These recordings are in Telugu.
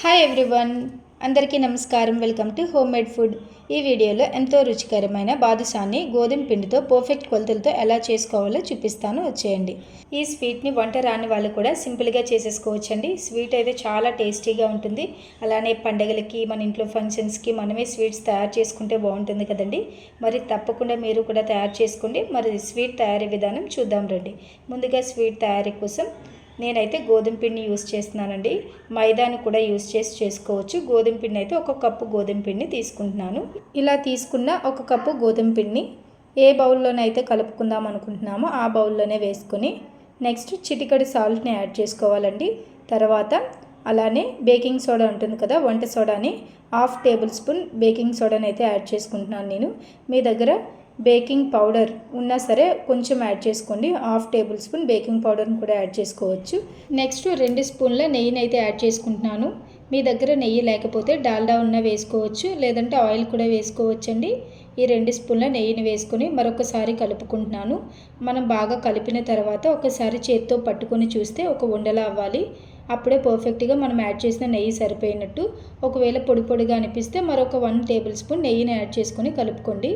హాయ్ ఎవ్రీవన్ అందరికీ నమస్కారం. Welcome to home made food ఈ వీడియోలో ఎంతో రుచికరమైన బాదుషాన్ని గోధుమ పిండితో పర్ఫెక్ట్ కొలతలతో ఎలా చేసుకోవాలో చూపిస్తాను. వచ్చేయండి. ఈ స్వీట్ని వంట రాని వాళ్ళు కూడా సింపుల్గా చేసేసుకోవచ్చండి. స్వీట్ అయితే చాలా టేస్టీగా ఉంటుంది. అలానే పండగలకి మన ఇంట్లో ఫంక్షన్స్కి మనమే స్వీట్స్ తయారు చేసుకుంటే బాగుంటుంది కదండి. మరి తప్పకుండా మీరు కూడా తయారు చేసుకోండి. మరి స్వీట్ తయారీ విధానం చూద్దాం రండి. ముందుగా స్వీట్ తయారీ కోసం నేనైతే గోధుమ పిండిని యూస్ చేస్తున్నానండి. మైదాని కూడా యూస్ చేసి చేసుకోవచ్చు. గోధుమ పిండి అయితే ఒక కప్పు గోధుమ పిండిని తీసుకుంటున్నాను. ఇలా తీసుకున్న ఒక కప్పు గోధుమ పిండిని ఏ బౌల్లోనైతే కలుపుకుందాం అనుకుంటున్నామో ఆ బౌల్లోనే వేసుకొని నెక్స్ట్ చిటికడి సాల్ట్ని యాడ్ చేసుకోవాలండి. తర్వాత అలానే బేకింగ్ సోడా ఉంటుంది కదా వంట సోడాని హాఫ్ టేబుల్ స్పూన్ బేకింగ్ సోడాని అయితే యాడ్ చేసుకుంటున్నాను నేను. మీ దగ్గర బేకింగ్ పౌడర్ ఉన్నా సరే కొంచెం యాడ్ చేసుకోండి. హాఫ్ టేబుల్ స్పూన్ బేకింగ్ పౌడర్ని కూడా యాడ్ చేసుకోవచ్చు. నెక్స్ట్ రెండు స్పూన్ల నెయ్యిని అయితే యాడ్ చేసుకుంటున్నాను. మీ దగ్గర నెయ్యి లేకపోతే డాల్డా ఉన్న వేసుకోవచ్చు లేదంటే ఆయిల్ కూడా వేసుకోవచ్చండి. ఈ రెండు స్పూన్ల నెయ్యిని వేసుకొని మరొకసారి కలుపుకుంటున్నాను. మనం బాగా కలిపిన తర్వాత ఒకసారి చేత్తో పట్టుకొని చూస్తే ఒక ఉండలా అవ్వాలి. అప్పుడే పర్ఫెక్ట్గా మనం యాడ్ చేసిన నెయ్యి సరిపోయినట్టు. ఒకవేళ పొడి పొడిగా అనిపిస్తే మరొక వన్ టేబుల్ స్పూన్ నెయ్యిని యాడ్ చేసుకొని కలుపుకోండి.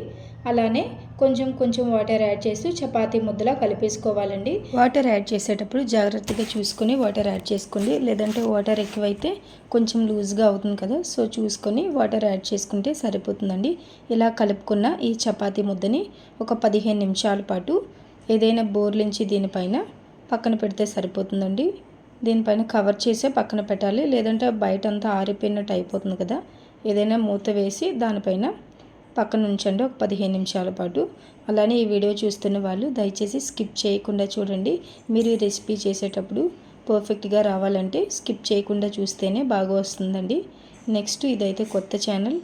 అలానే కొంచెం కొంచెం వాటర్ యాడ్ చేస్తూ చపాతీ ముద్దలా కలిపేసుకోవాలండి. వాటర్ యాడ్ చేసేటప్పుడు జాగ్రత్తగా చూసుకొని వాటర్ యాడ్ చేసుకోండి. లేదంటే వాటర్ ఎక్కువైతే కొంచెం లూజ్గా అవుతుంది కదా సో చూసుకొని వాటర్ యాడ్ చేసుకుంటే సరిపోతుందండి. ఇలా కలుపుకున్న ఈ చపాతీ ముద్దని ఒక పదిహేను నిమిషాల పాటు ఏదైనా బోర్లించి దీనిపైన పక్కన పెడితే సరిపోతుందండి. దీనిపైన కవర్ చేసే పక్కన పెట్టాలి. లేదంటే బయట అంతా ఆరిపోయినట్టు అయిపోతుంది కదా. ఏదైనా మూత వేసి దానిపైన పక్కన ఉంచండి. ఒక పదిహేను నిమిషాల పాటు. అలానే ఈ వీడియో చూస్తున్న వాళ్ళు దయచేసి స్కిప్ చేయకుండా చూడండి. మీరు ఈ రెసిపీ చేసేటప్పుడు పర్ఫెక్ట్గా రావాలంటే స్కిప్ చేయకుండా చూస్తేనే బాగా వస్తుందండి. నెక్స్ట్ ఇదైతే కొత్త ఛానల్.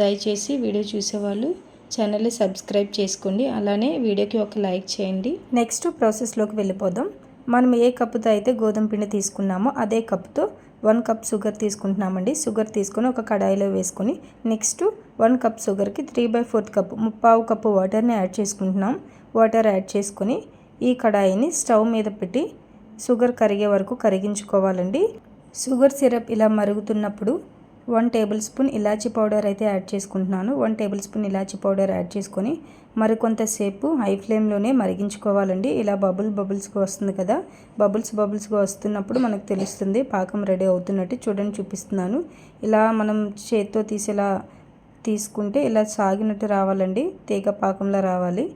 దయచేసి వీడియో చూసేవాళ్ళు ఛానల్ని సబ్స్క్రైబ్ చేసుకోండి. అలానే వీడియోకి ఒక లైక్ చేయండి. నెక్స్ట్ ప్రాసెస్లోకి వెళ్ళిపోదాం. మనం ఏ కప్పుతో అయితే గోధుమ పిండి తీసుకున్నామో అదే కప్తో వన్ కప్ షుగర్ తీసుకుంటున్నామండి. షుగర్ తీసుకొని ఒక కడాయిలో వేసుకొని నెక్స్ట్ వన్ కప్ షుగర్కి త్రీ బై ఫోర్త్ కప్ ముప్పావు కప్పు వాటర్ని యాడ్ చేసుకుంటున్నాం. వాటర్ యాడ్ చేసుకొని ఈ కడాయిని స్టవ్ మీద పెట్టి షుగర్ కరిగే వరకు కరిగించుకోవాలండి. షుగర్ సిరప్ ఇలా మరుగుతున్నప్పుడు వన్ టేబుల్ స్పూన్ ఇలాచీ పౌడర్ అయితే యాడ్ చేసుకుంటున్నాను. వన్ టేబుల్ స్పూన్ ఇలాచీ పౌడర్ యాడ్ చేసుకొని మరికొంతసేపు హై ఫ్లేమ్లోనే మరిగించుకోవాలండి. ఇలా బబుల్ బబుల్స్గా వస్తుంది కదా బబుల్స్ బబుల్స్గా వస్తున్నప్పుడు మనకు తెలుస్తుంది పాకం రెడీ అవుతున్నట్టు చూడండి చూపిస్తున్నాను. ఇలా మనం చేత్తో తీసేలా తీసుకుంటే ఇలా సాగినట్టు రావాలండి తీగ పాకంలో రావాలి.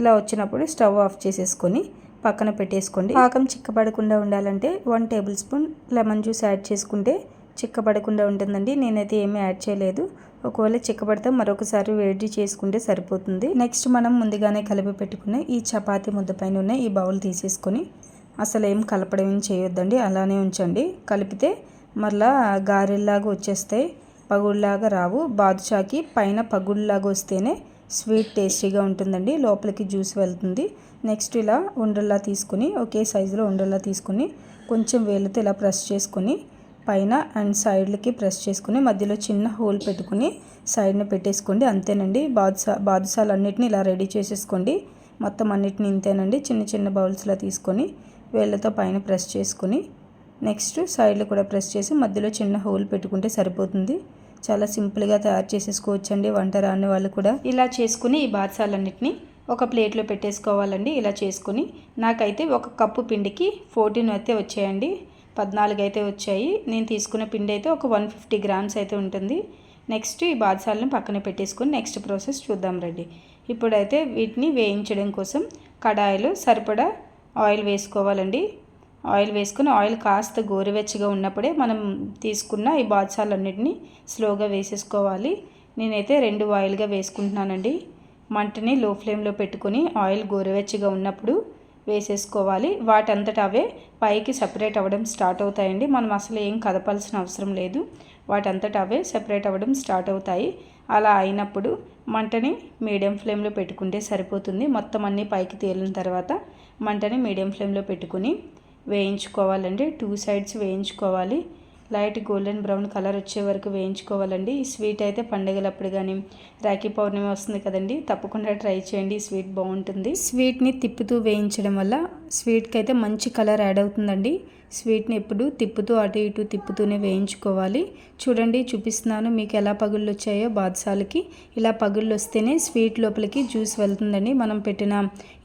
ఇలా వచ్చినప్పుడు స్టవ్ ఆఫ్ చేసేసుకొని పక్కన పెట్టేసుకోండి. పాకం చిక్కబడకుండా ఉండాలంటే one tablespoon lemon juice add చేసుకుంటే చిక్కబడకుండా ఉంటుందండి. నేనైతే ఏమీ యాడ్ చేయలేదు. ఒకవేళ చిక్కబడితే మరొకసారి వేడి చేసుకుంటే సరిపోతుంది. నెక్స్ట్ మనం ముందుగానే కలిపి పెట్టుకున్న ఈ చపాతీ ముద్ద పైన ఉన్న ఈ బౌల్ తీసేసుకొని అసలు ఏం కలపడం ఏం చేయొద్దండి. అలానే ఉంచండి. కలిపితే మళ్ళా గారెల్లాగా వచ్చేస్తాయి పగుళ్ళలాగా రావు. బాదుషాకి పైన పగుళ్ళలాగా వస్తేనే స్వీట్ టేస్టీగా ఉంటుందండి. లోపలికి జ్యూస్ వెళ్తుంది. నెక్స్ట్ ఇలా ఉండల్లా తీసుకుని ఒకే సైజులో ఉండల్లా తీసుకుని కొంచెం వేలతో ఇలా ప్రెస్ చేసుకొని పైన అండ్ సైడ్లకి ప్రెస్ చేసుకుని మధ్యలో చిన్న హోల్ పెట్టుకుని సైడ్ని పెట్టేసుకోండి. అంతేనండి. బాదుసా బాదుసాలు అన్నిటిని ఇలా రెడీ చేసేసుకోండి. మొత్తం అన్నిటిని ఇంతేనండి. చిన్న చిన్న బౌల్స్లో తీసుకొని వేళ్ళతో పైన ప్రెస్ చేసుకుని నెక్స్ట్ సైడ్లు కూడా ప్రెస్ చేసి మధ్యలో చిన్న హోల్ పెట్టుకుంటే సరిపోతుంది. చాలా సింపుల్గా తయారు చేసేసుకోవచ్చండి. వంట రాని వాళ్ళు కూడా ఇలా చేసుకుని ఈ బాదుసాలన్నిటిని ఒక ప్లేట్లో పెట్టేసుకోవాలండి. ఇలా చేసుకుని నాకైతే ఒక కప్పు పిండికి ఫోర్టీన్ అయితే వచ్చాయండి. పద్నాలుగు అయితే వచ్చాయి. నేను తీసుకున్న పిండి అయితే ఒక వన్ ఫిఫ్టీ గ్రామ్స్ అయితే ఉంటుంది. నెక్స్ట్ ఈ బాదసాలను పక్కన పెట్టేసుకొని నెక్స్ట్ ప్రాసెస్ చూద్దాం రండి. ఇప్పుడైతే వీటిని వేయించడం కోసం కడాయిలో సరిపడా ఆయిల్ వేసుకోవాలండి. ఆయిల్ వేసుకుని ఆయిల్ కాస్త గోరువెచ్చగా ఉన్నప్పుడే మనం తీసుకున్న ఈ బాదసాలన్నిటిని స్లోగా వేసేసుకోవాలి. నేనైతే రెండు ఆయిల్గా వేసుకుంటున్నానండి. మంటని లో ఫ్లేమ్లో పెట్టుకొని ఆయిల్ గోరువెచ్చగా ఉన్నప్పుడు వేసేసుకోవాలి. వాటంతట అవే పైకి సపరేట్ అవ్వడం స్టార్ట్ అవుతాయండి. మనం అసలు ఏం కదపాల్సిన అవసరం లేదు. వాటంతట అవే సపరేట్ అవ్వడం స్టార్ట్ అవుతాయి. అలా అయినప్పుడు మంటని మీడియం ఫ్లేమ్లో పెట్టుకుంటే సరిపోతుంది. మొత్తం అన్నీ పైకి తేలిన తర్వాత మంటని మీడియం ఫ్లేమ్లో పెట్టుకుని వేయించుకోవాలండి. టూ సైడ్స్ వేయించుకోవాలి. లైట్ గోల్డెన్ బ్రౌన్ కలర్ వచ్చే వరకు వేయించుకోవాలండి. ఈ స్వీట్ అయితే పండుగలప్పుడు కానీ రాఖీ పౌర్ణమి వస్తుంది కదండి తప్పకుండా ట్రై చేయండి. ఈ స్వీట్ బాగుంటుంది. స్వీట్ని తిప్పుతూ వేయించడం వల్ల స్వీట్కి అయితే మంచి కలర్ యాడ్ అవుతుందండి. స్వీట్ని ఎప్పుడు తిప్పుతూ అటు ఇటు తిప్పుతూనే వేయించుకోవాలి. చూడండి చూపిస్తున్నాను మీకు ఎలా పగుళ్ళు వచ్చాయో బాదుసాలకి ఇలా పగుళ్ళు వస్తేనే స్వీట్ లోపలికి జ్యూస్ వెళ్తుందండి మనం పెట్టిన.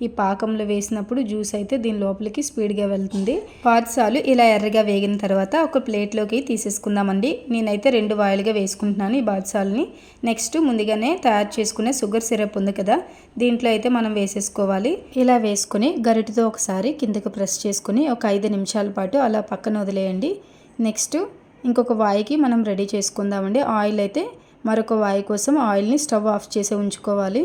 ఈ పాకంలో వేసినప్పుడు జ్యూస్ అయితే దీని లోపలికి స్పీడ్గా వెళ్తుంది. బాదుసాలు ఇలా ఎర్రగా వేగిన తర్వాత ఒక ప్లేట్లోకి తీసేసుకుందామండి. నేనైతే రెండు వాయిల్గా వేసుకుంటున్నాను ఈ బాదుసాలని నెక్స్ట్ ముందుగానే తయారు చేసుకునే షుగర్ సిరప్ ఉంది కదా దీంట్లో అయితే మనం వేసేసుకోవాలి. ఇలా వేసుకుని గరిటతో ఒకసారి కిందకి ప్రెస్ చేసుకుని ఒక ఐదు నిమిషాల పాటు అలా పక్కన వదిలేయండి. నెక్స్ట్ ఇంకొక వాయికి మనం రెడీ చేసుకుందామండి. ఆయిల్ అయితే మరొక వాయి కోసం ఆయిల్ని స్టవ్ ఆఫ్ చేసి ఉంచుకోవాలి.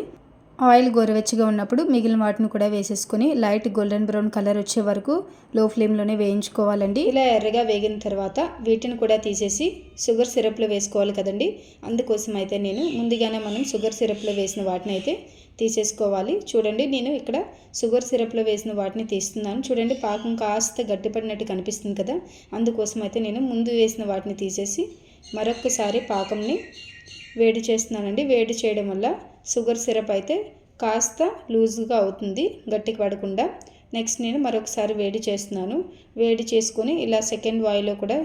ఆయిల్ గోరువెచ్చగా ఉన్నప్పుడు మిగిలిన వాటిని కూడా వేసేసుకొని లైట్ గోల్డెన్ బ్రౌన్ కలర్ వచ్చే వరకు లో ఫ్లేమ్లోనే వేయించుకోవాలండి. ఇలా ఎర్రగా వేగిన తర్వాత వీటిని కూడా తీసేసి షుగర్ సిరప్లో వేసుకోవాలి కదండి. అందుకోసం అయితే నేను ముందుగానే మనం షుగర్ సిరప్లో వేసిన వాటిని అయితే తీసేసుకోవాలి. చూడండి నేను ఇక్కడ షుగర్ సిరప్లో వేసిన వాటిని తీస్తున్నాను. చూడండి పాకం కాస్త గట్టిపడినట్టు కనిపిస్తుంది కదా. అందుకోసం అయితే నేను ముందు వేసిన వాటిని తీసేసి మరొకసారి పాకంని వేడి చేస్తున్నానండి. వేడి చేయడం వల్ల షుగర్ సిరప్ అయితే కాస్త లూజ్గా అవుతుంది గట్టికి పడకుండా. నెక్స్ట్ నేను మరొకసారి వేడి చేస్తున్నాను. వేడి చేసుకొని ఇలా సెకండ్ వాయిలో కూడా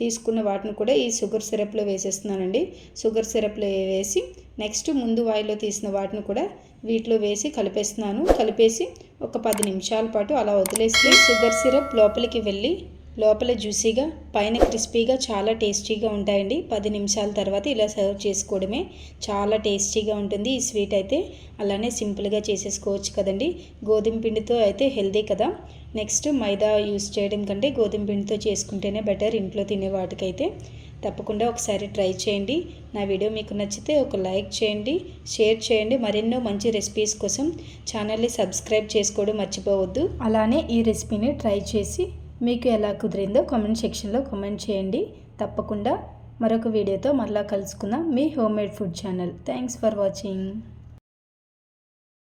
తీసుకున్న వాటిని కూడా ఈ షుగర్ సిరప్లో వేసేస్తున్నానండి. షుగర్ సిరప్లో వేసి నెక్స్ట్ ముందు వాయిలో తీసిన వాటిని కూడా వీటిలో వేసి కలిపేస్తున్నాను. కలిపేసి ఒక పది నిమిషాల పాటు అలా వదిలేసి షుగర్ సిరప్ లోపలికి వెళ్ళి లోపల జ్యూసీగా పైన క్రిస్పీగా చాలా టేస్టీగా ఉంటాయండి. పది నిమిషాల తర్వాత ఇలా సర్వ్ చేసుకోవడమే చాలా టేస్టీగా ఉంటుంది. ఈ స్వీట్ అయితే అలానే సింపుల్గా చేసేసుకోవచ్చు కదండి. గోధుమ పిండితో అయితే హెల్దీ కదా. నెక్స్ట్ మైదా యూస్ చేయడం కంటే గోధుమ పిండితో చేసుకుంటేనే బెటర్ ఇంట్లో తినే వాటికైతే. తప్పకుండా ఒకసారి ట్రై చేయండి. నా వీడియో మీకు నచ్చితే ఒక లైక్ చేయండి షేర్ చేయండి. మరెన్నో మంచి రెసిపీస్ కోసం ఛానల్ని సబ్స్క్రైబ్ చేసుకోవడం మర్చిపోవద్దు. అలానే ఈ రెసిపీని ట్రై చేసి మీకు ఎలా కుదిరిందో కామెంట్ సెక్షన్లో కామెంట్ చేయండి. తప్పకుండా మరొక వీడియోతో మరలా కలుసుకుందాం. మీ homemade food channel thanks for watching